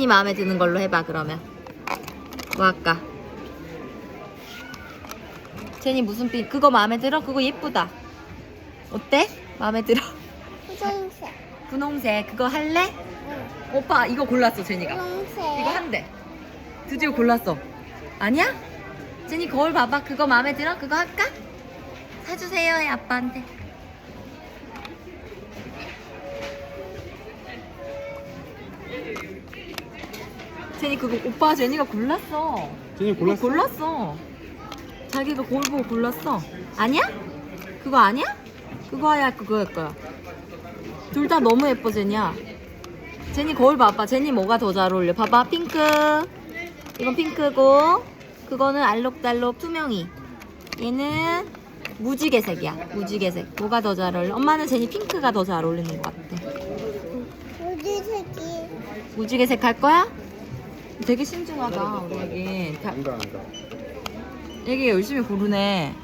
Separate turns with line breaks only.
이 마음에 드는 걸로 해봐 그러면 뭐 할까? 제니 무슨 핀 그거 마음에 들어? 그거 예쁘다 어때? 마음에 들어?
분홍색.
분홍색 그거 할래?
응.
오빠 이거 골랐어 제니가
분홍색.
이거 한대 드디어 골랐어 아니야? 제니 거울 봐봐 그거 마음에 들어? 그거 할까? 사주세요 해 아빠한테 제니 그거 오빠 제니가 골랐어.
제니
이거
골랐어?
골랐어. 자기가 거울 보고 골랐어. 아니야? 그거 아니야? 그거 야 그거일 거야. 둘 다 너무 예뻐 제니야. 제니 거울 봐봐. 제니 뭐가 더 잘 어울려? 봐봐. 핑크. 이건 핑크고 그거는 알록달록 투명이. 얘는 무지개색이야. 무지개색. 뭐가 더 잘 어울려? 엄마는 제니 핑크가 더 잘 어울리는 것 같아.
무지색이.
무지개색 할 거야? 되게 신중하다 우리 애기 다-
안가 안가
애기 열심히 고르네